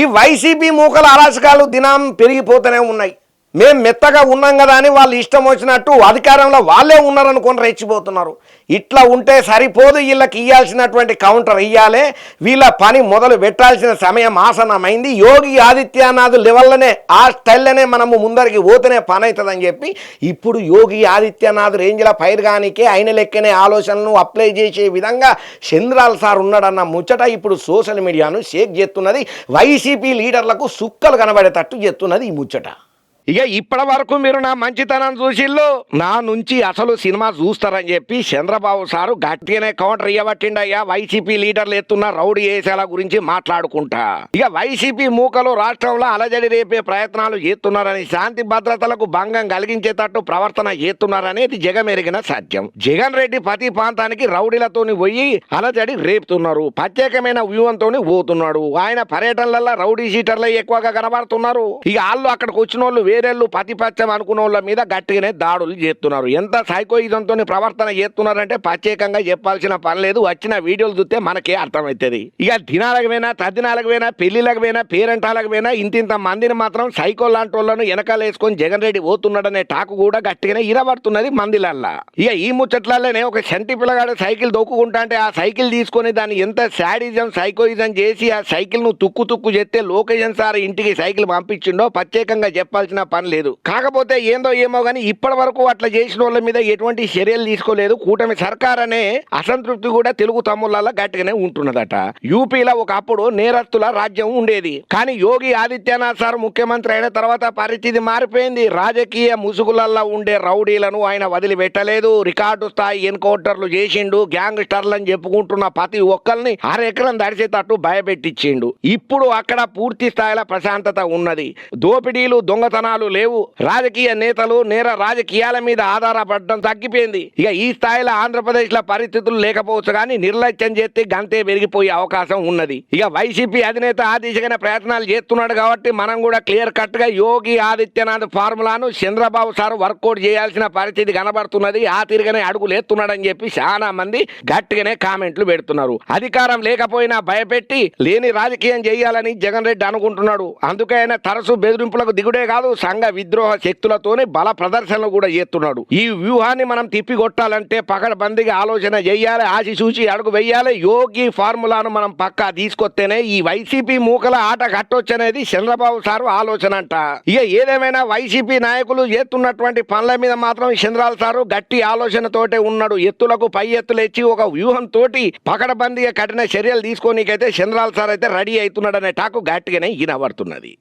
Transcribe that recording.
ఈ వైసీపీ మూకల అరాచకాలు దినం పెరిగిపోతూనే ఉన్నాయి. మేం మెత్తగా ఉన్నాం కదా అని వాళ్ళు ఇష్టం వచ్చినట్టు అధికారంలో వాళ్ళే ఉన్నారనుకొని రెచ్చిపోతున్నారు. ఇట్లా ఉంటే సరిపోదు వీళ్ళకి ఇవ్వాల్సినటువంటి కౌంటర్ ఇయ్యాలే. వీళ్ళ పని మొదలు పెట్టాల్సిన సమయం ఆసనమైంది యోగి ఆదిత్యనాథ్ లెవెల్లోనే ఆ స్టైల్లోనే మనము ముందరికి పోతేనే పని అవుతుందని చెప్పి ఇప్పుడు యోగి ఆదిత్యనాథ్ రేంజ్ల పైరుగానికే ఆయన లెక్కనే ఆలోచనలను అప్లై చేసే విధంగా చంద్రాల్ సార్ ఉన్నాడన్న ముచ్చట ఇప్పుడు సోషల్ మీడియాను షేక్ చేస్తున్నది. వైసీపీ లీడర్లకు సుక్కలు కనబడేటట్టు చేస్తున్నది ఈ ముచ్చట. ఇక ఇప్పటి వరకు మీరు నా మంచితనం చూసిల్లు నా నుంచి అసలు సినిమా చూస్తారని చెప్పి చంద్రబాబు సారు గట్టిగానే కౌంటర్ ఇవ్వబట్టిండయ్యా వైసీపీ లీడర్లు ఎత్తున్న రౌడీ ఏసాల గురించి మాట్లాడుకుంటా. ఇక వైసీపీ మూకలు రాష్ట్రంలో అలజడి రేపే ప్రయత్నాలు చేస్తున్నారని శాంతి భద్రతలకు భంగం కలిగించేటట్టు ప్రవర్తన చేస్తున్నారని ఇది జగమెరిగిన సత్యం. జగన్ రెడ్డి ప్రతి ప్రాంతానికి రౌడీలతోని పోయి అలజడి రేపుతున్నారు. ప్రత్యేకమైన వ్యూహంతో పోతున్నాడు. ఆయన పర్యటనలలో రౌడీ షీటర్లే ఎక్కువగా కనబడుతున్నారు. ఇక వాళ్ళు అక్కడికి వచ్చిన వాళ్ళు వేరేళ్ళు పతిపచ్చం అనుకున్న వాళ్ళ మీద గట్టిగానే దాడులు చేస్తున్నారు. ఎంత సైకోయిజంతో ప్రవర్తన చేస్తున్నారంటే ప్రత్యేకంగా చెప్పాల్సిన పని లేదు. వచ్చిన వీడియోలు చూస్తే మనకే అర్థమవుతుంది ఇక దినాలకు పోయినా తద్దినాలకు పోయినా పెళ్ళిలకు పోయినా పేరెంటాలకు పోయినా ఇంతింత మందిని మాత్రం సైకో లాంటి వాళ్ళను వెనకాల వేసుకొని జగన్ రెడ్డి పోతున్నాడనే టాకు కూడా గట్టిగానే ఇరబడుతున్నది మందిలల్లా. ఇక ఈ ముచ్చట్లలోనే ఒక చంటి పిల్లగాడు సైకిల్ దొక్కుకుంటా అంటే ఆ సైకిల్ తీసుకొని దాన్ని ఎంత శాడిజం సైకోయిజం చేసి ఆ సైకిల్ను తుక్కు తుక్కు చేస్తే లోకేషన్ సార్ ఇంటికి సైకిల్ పంపించిండో ప్రత్యేకంగా చెప్పాల్సిన పని లేదు. కాకపోతే ఏందో ఏమో గానీ ఇప్పటి వరకు అట్లా చేసిన వాళ్ళ మీద ఎటువంటి చర్యలు తీసుకోలేదు. కూటమి సర్కార్ అనే అసంతృప్తి కూడా తెలుగు తమ్ముళ్ళ గట్టిగానే ఉంటున్నదట. యూపీలో ఒకప్పుడు నేరస్తుల రాజ్యం ఉండేది. కానీ యోగి ఆదిత్యనాథ్ సార్ ముఖ్యమంత్రి అయిన తర్వాత పరిస్థితి మారిపోయింది. రాజకీయ ముసుగులల్లో ఉండే రౌడీలను ఆయన వదిలిపెట్టలేదు. రికార్డు స్థాయి ఎన్కౌంటర్లు చేసిండు. గ్యాంగ్స్టర్లు అని చెప్పుకుంటున్న ప్రతి ఒక్కరిని అరెకరం దడిచేటట్టు భయపెట్టించిండు. ఇప్పుడు అక్కడ పూర్తి స్థాయిలో ప్రశాంతత ఉన్నది. దోపిడీలు దొంగతనాలు లేవు. రాజకీయ నేతలు నేర రాజకీయాల మీద ఆధారపడడం తగ్గిపోయింది. ఇక ఈ స్థాయిలో ఆంధ్రప్రదేశ్లో పరిస్థితులు లేకపోవచ్చు కానీ నిర్లక్ష్యం చేస్తే గంతే పెరిగిపోయే అవకాశం ఉన్నది. ఇక వైసీపీ అధినేత ఆ దిశగానే ప్రయత్నాలు చేస్తున్నాడు కాబట్టి మనం కూడా క్లియర్ కట్గా యోగి ఆదిత్యనాథ్ ఫార్ములాను చంద్రబాబు సార్ వర్కౌట్ చేయాల్సిన పరిస్థితి కనబడుతున్నది. ఆ తిరిగనే అడుగులేస్తున్నాడని చెప్పి చాలా మంది గట్టిగానే కామెంట్లు పెడుతున్నారు. అధికారం లేకపోయినా భయపెట్టి లేని రాజకీయం చేయాలని జగన్ రెడ్డి అనుకుంటున్నాడు. అందుకే ఆయన తరచు బెదిరింపులకు దిగుడే కాదు. సంఘ విద్రోహ శక్తులతోనే బల ప్రదర్శనలు కూడా చేస్తున్నాడు. ఈ వ్యూహాన్ని మనం తిప్పికొట్టాలంటే పకడ్బందీగా ఆలోచన చేయాలి ఆశి చూసి అడుగు వేయాలి. యోగి ఫార్ములాను మనం పక్కా తీసుకొస్తేనే ఈ వైసీపీ మూకల ఆట కట్టొచ్చనేది చంద్రబాబు సారు ఆలోచన అంట. ఇక ఏదేమైనా వైసీపీ నాయకులు చేస్తున్నటువంటి పనుల మీద మాత్రం చంద్రాల సారు గట్టి ఆలోచనతోటే ఉన్నాడు. ఎత్తులకు పై ఎత్తులు ఇచ్చి ఒక వ్యూహం తోటి పకడ్బందీగా కఠిన చర్యలు తీసుకోనీకైతే చంద్రాల సార్ అయితే రెడీ అవుతున్నాడనే టాకు గట్టిగానే ఈనబడుతున్నది